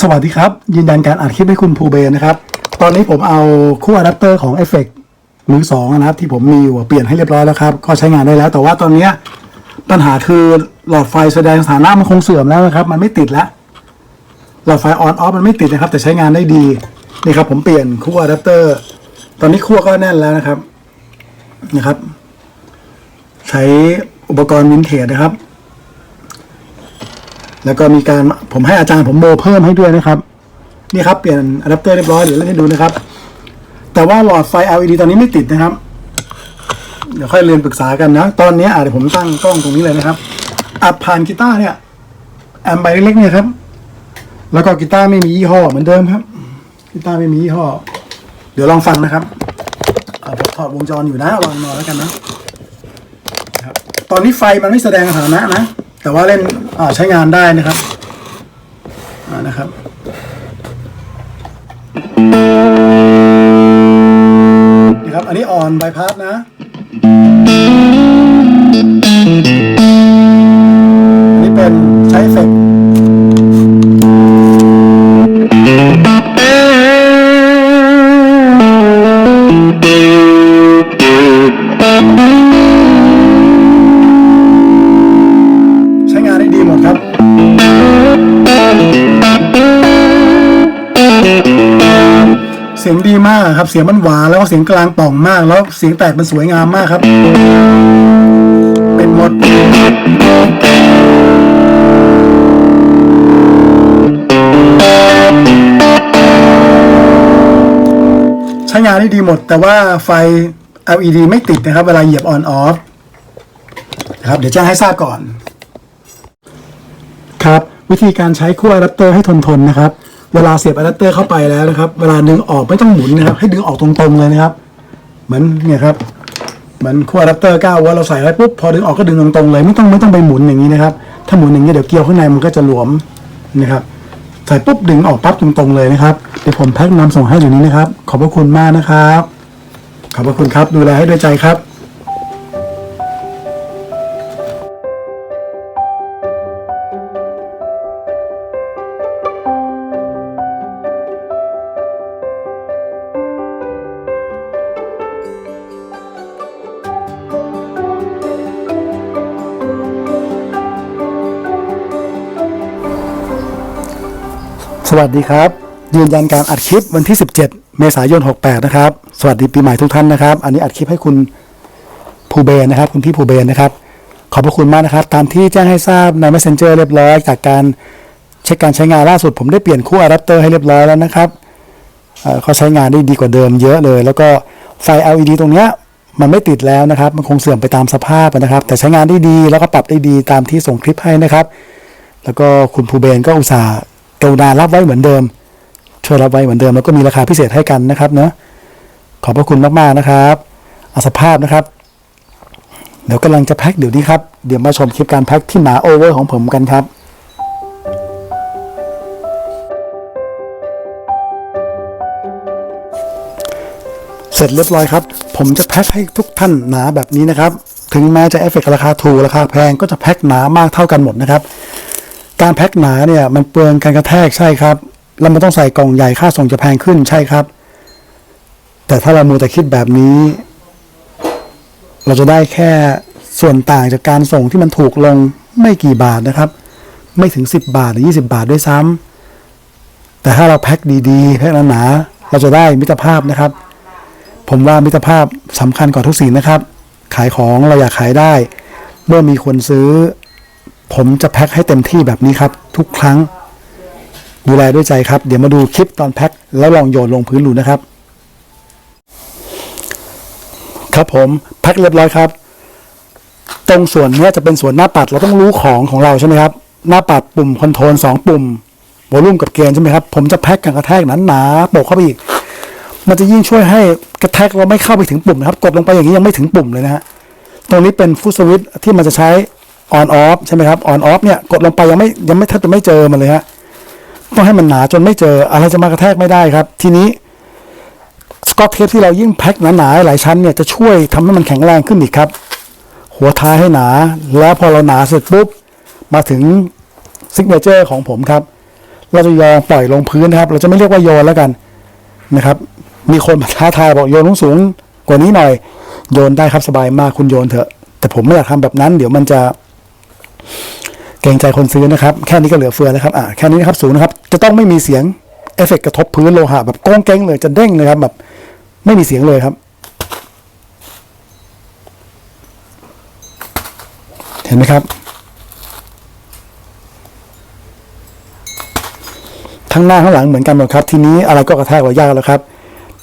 สวัสดีครับ ยืนยันการอัดคลิปให้คุณภูเบนนะครับ ตอนนี้ผมเอาคู่อะแดปเตอร์ของ e f f e c t มือสองนะครับ ที่ผมมีอยู่เปลี่ยนให้เรียบร้อยแล้วครับ ก็ใช้งานได้แล้ว แต่ว่าตอนนี้ปัญหาคือหลอดไฟแสดงสถานะมันคงเสื่อมแล้วนะครับ มันไม่ติดแล้วหลอดไฟออนออฟมันไม่ติดนะครับ แต่ใช้งานได้ดีนี่ครับ ผมเปลี่ยนคู่อะแดปเตอร์ตอนนี้ขั้วก็แน่นแล้วนะครับนะครับ ใช้อุปกรณ์วินเทจนะครับ แล้วก็มีการผมให้อาจารย์ผมโมเพิ่มให้ด้วยนะครับ นี่ครับเปลี่ยนอะแดปเตอร์เรียบร้อยเดี๋ยวเล่นให้ดูนะครับ แต่ว่าหลอดไฟ LED ตอนนี้ไม่ติดนะครับ เดี๋ยวค่อยเรียนปรึกษากันนะ ตอนนี้อะเดี๋ยวผมตั้งกล้องตรงนี้เลยนะครับอัดผ่านกีตาร์เนี่ยแอมไบเล็กๆเนี่ยครับ แล้วก็กีตาร์ไม่มียี่ห้อเหมือนเดิมครับกีตาร์ไม่มียี่ห้อ เดี๋ยวลองฟังนะครับอะผมถอดวงจรอยู่นะวางนอนแล้วกันนะตอนนี้ไฟมันไม่แสดงสถานะนะ แต่ว่าเล่นใช้งานได้นะครับนะครับนี่ครับ อันนี้อ่อนบายพาสนะ ครับ เสียงมันหวานแล้วก็เสียงกลางป่องมาก แล้วเสียงแตกมันสวยงามมากครับ เป็นหมดใช้งานได้ดีหมด แต่ว่าไฟ LED ไม่ติดนะครับ เวลาเหยียบ on off นะครับเดี๋ยวแจ้งให้ทราบก่อน ครับ วิธีการใช้ขั้วอะแดปเตอร์ให้ทนทนนะครับ เวลาเสียบอะแดปเตอร์เข้าไปแล้วนะครับ เวลาดึงออกไม่ต้องหมุนนะครับ ให้ดึงออกตรงๆเลยนะครับ เหมือนเนี่ยครับเหมือนขั้วอะแดปเตอร์9วัตต์เราใส่ไว้ปุ๊บพอดึงออกก็ดึงตรงๆเลย ไม่ต้องไม่ต้องไปหมุนอย่างนี้นะครับ ถ้าหมุนอย่างนี้เดี๋ยวเกลียวข้างในมันก็จะหลวมนะครับใส่ปุ๊บดึงออกปั๊บตรงๆเลยนะครับเดี๋ยวผมแพ็คนำส่งให้เดี๋ยวนี้นะครับ ขอบพระคุณมากนะครับ ขอบพระคุณครับดูแลให้ด้วยใจครับ สวัสดีครับ ยืนยันการอัดคลิปวันที่ 17 เมษายน 68 นะครับ สวัสดีปีใหม่ทุกท่านนะครับ อันนี้อัดคลิปให้คุณภูเบนนะครับ คุณพี่ภูเบนนะครับ ขอบพระคุณมากนะครับ ตามที่แจ้งให้ทราบใน Messenger เรียบร้อย จากการเช็คการใช้งานล่าสุด ผมได้เปลี่ยนคู่อะแดปเตอร์ให้เรียบร้อยแล้วนะครับเขาใช้งานได้ดีกว่าเดิมเยอะเลย แล้วก็ไฟ LED ตรงเนี้ยมันไม่ติดแล้วนะครับ มันคงเสื่อมไปตามสภาพนะครับ แต่ใช้งานได้ดี แล้วก็ปรับได้ดีตามที่ส่งคลิปให้นะครับ แล้วก็คุณภูเบนก็อุตส่าห์ กรุณารับไว้เหมือนเดิม ช่วยรับไว้เหมือนเดิม แล้วก็มีราคาพิเศษให้กันนะครับเนาะขอบพระคุณมากๆนะครับเอาสภาพนะครับ เดี๋ยวกำลังจะแพ็คเดี๋ยวนี้ครับ เดี๋ยวมาชมคลิปการแพ็คที่หนาโอเวอร์ของผมกันครับเสร็จเรียบร้อยครับ ผมจะแพ็คให้ทุกท่านหนาแบบนี้นะครับ ถึงแม้จะเอฟเฟกต์ราคาถูกราคาแพงก็จะแพ็คหนามากเท่ากันหมดนะครับ การแพ็คหนาเนี่ยมันเปลืองการกระแทกใช่ครับ แล้วมันต้องใส่กล่องใหญ่ค่าส่งจะแพงขึ้นใช่ครับ แต่ถ้าเรามูแต่คิดแบบนี้ เราจะได้แค่ส่วนต่างจากการส่งที่มันถูกลงไม่กี่บาทนะครับ ไม่ถึง 10 บาทหรือ 20 บาทด้วยซ้ำแต่ถ้าเราแพ็คดีๆแพ็คหนาๆเราจะได้มิตรภาพนะครับ ผมว่ามิตรภาพสำคัญกว่าทุกสิ่งนะครับ ขายของเราอยากขายได้ เมื่อมีคนซื้อ ผมจะแพ็คให้เต็มที่แบบนี้ครับ ทุกครั้ง ดูแลด้วยใจครับ เดี๋ยวมาดูคลิปตอนแพ็คแล้วลองโยนลงพื้นดูนะครับ ครับผมแพ็คเรียบร้อยครับ ตรงส่วนนี้จะเป็นส่วนหน้าปัดเราต้องรู้ของของเราใช่ไหมครับ หน้าปัดปุ่มคอนโทรลสองปุ่มวอลลุ่มกับเกณฑ์ใช่ไหมครับ ผมจะแพ็คกันกระแทกหนาๆโปะเข้าไปอีก มันจะยิ่งช่วยให้กระแทกเราไม่เข้าไปถึงปุ่มนะครับ กดลงไปอย่างนี้ยังไม่ถึงปุ่มเลยนะฮะ ตรงนี้เป็นฟุตสวิตที่มันจะใช้ on off ใช่ไหมครับ on off เนี่ยกดลงไปยังไม่ยังไม่แทบจะไม่เจอมันเลยฮะต้องให้มันหนาจนไม่เจออะไรจะมากระแทกไม่ได้ครับ ทีนี้สกอตเทปที่เรายิ่งแพ็คหนาๆหลายชั้นเนี่ยจะช่วยทำให้มันแข็งแรงขึ้นอีกครับ หัวท้ายให้หนา แล้วพอเราหนาเสร็จปุ๊บ มาถึงซิกเนเจอร์ของผมครับ เราจะยอมปล่อยลงพื้นนะครับ เราจะไม่เรียกว่าโยนแล้วกันนะครับ มีคนมาท้าทายบอกโยนสูงกว่านี้หน่อย โยนได้ครับสบายมากคุณโยนเถอะ แต่ผมไม่อยากทำแบบนั้น เดี๋ยวมันจะ เกรงใจคนซื้อนะครับ แค่นี้ก็เหลือเฟือแล้วครับอ่าแค่นี้นะครับสูงนะครับ จะต้องไม่มีเสียงเอฟเฟกต์กระทบพื้นโลหะแบบก้งเก้งเลยจะเด้งเลยครับแบบไม่มีเสียงเลยครับ เห็นไหมครับ ทั้งหน้าข้างหลังเหมือนกันหมดครับ ทีนี้อะไรก็กระแทกเรายากแล้วครับ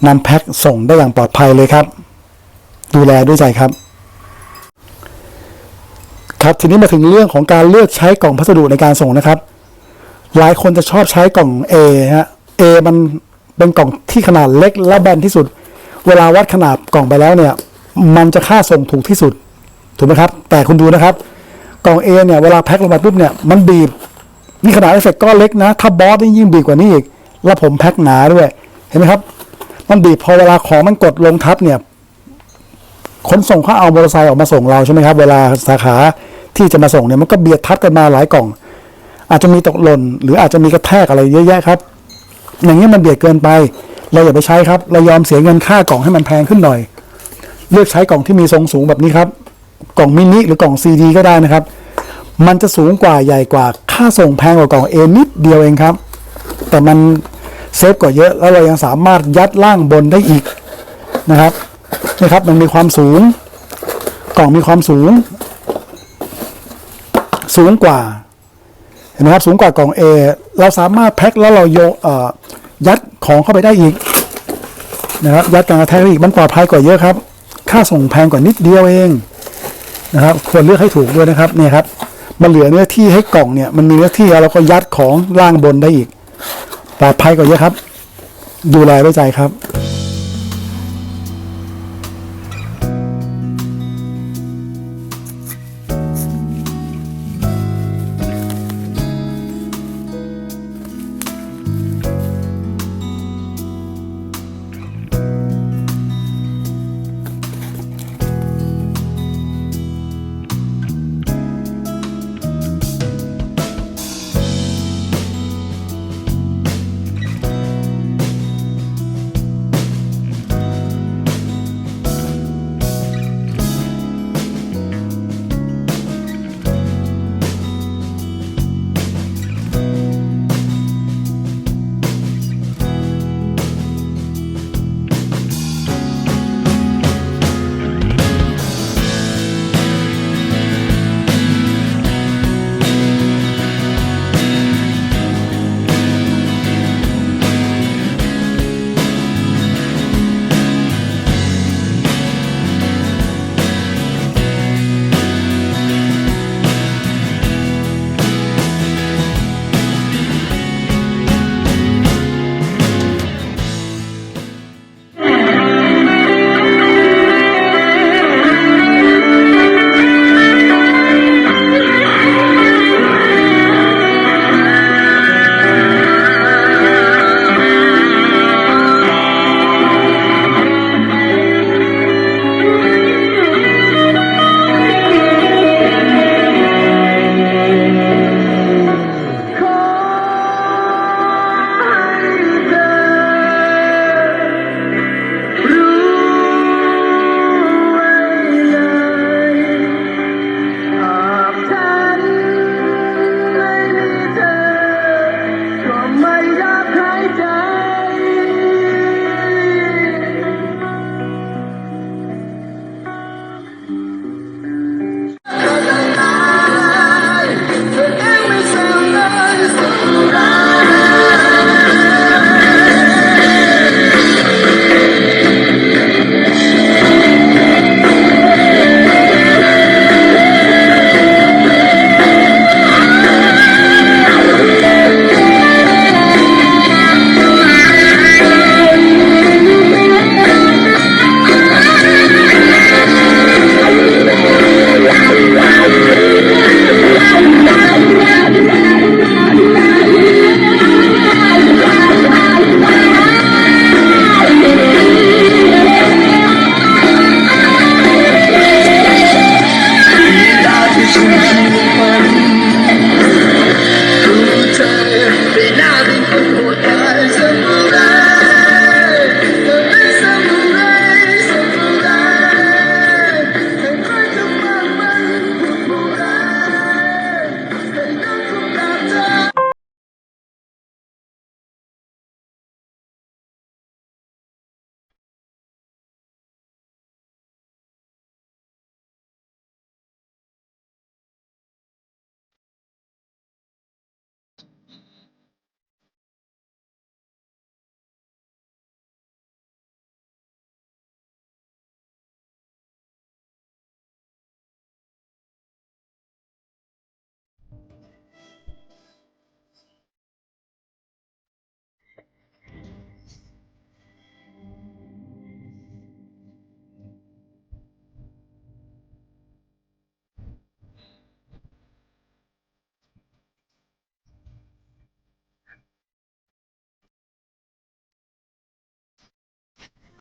นำแพ็คส่งได้อย่างปลอดภัยเลยครับ ดูแลด้วยใจครับ ครับทีนี้มาถึงเรื่องของการเลือกใช้กล่องพัสดุในการส่งนะครับ หลายคนจะชอบใช้กล่อง A ฮะ A มันเป็นกล่องที่ขนาดเล็กและแบนที่สุด เวลาวัดขนาดกล่องไปแล้วเนี่ย มันจะค่าส่งถูกที่สุด ถูกไหมครับ แต่คุณดูนะครับ กล่อง A เนี่ยเวลาแพ็คลงมาปุ๊บเนี่ยมันบีบนี่ขนาดเอฟเฟกต์ก้อนเล็กนะ ถ้าบอสนี่ยิ่งบีบกว่านี้อีก แล้วผมแพ็คหนาด้วย เห็นไหมครับ มันบีบพอเวลาของมันกดลงทับเนี่ยขนส่งเขาเอามอเตอร์ไซค์ออกมาส่งเราใช่ไหมครับ เวลาสาขา ที่จะมาส่งเนี่ยมันก็เบียดทับกันมาหลายกล่อง อาจจะมีตกหล่นหรืออาจจะมีกระแทกอะไรเยอะแยะครับ อย่างนี้ยมันเบียดเกินไป เราอย่าไปใช้ครับ เรายอมเสียเงินค่ากล่องให้มันแพงขึ้นหน่อย เลือกใช้กล่องที่มีทรงสูงแบบนี้ครับ กล่องมินิหรือกล่องซีดีก็ได้นะครับ มันจะสูงกว่าใหญ่กว่าค่าส่งแพงกว่ากล่องเอนิดเดียวเองครับ แต่มันเซฟกว่าเยอะแล้วเรายังสามารถยัดล่างบนได้อีกนะครับนะครับมันมีความสูง กล่องมีความสูง สูงกว่าเห็นไหมครับสูงกว่ากล่อง A เราสามารถแพ็คแล้วเราโยเอ่อยัดของเข้าไปได้อีกนะครับยัดการกระแทกได้อีกมันปลอดภัยกว่าเยอะครับ ค่าส่งแพงกว่านิดเดียวเองนะครับควรเลือกให้ถูกด้วยนะครับเนี่ยครับมันเหลือเนื้อที่ให้กล่องเนี่ยมันมีเนื้อที่แล้วเราก็ยัดของล่างบนได้อีก ปลอดภัยกว่าเยอะครับ ดูแลไว้ใจครับ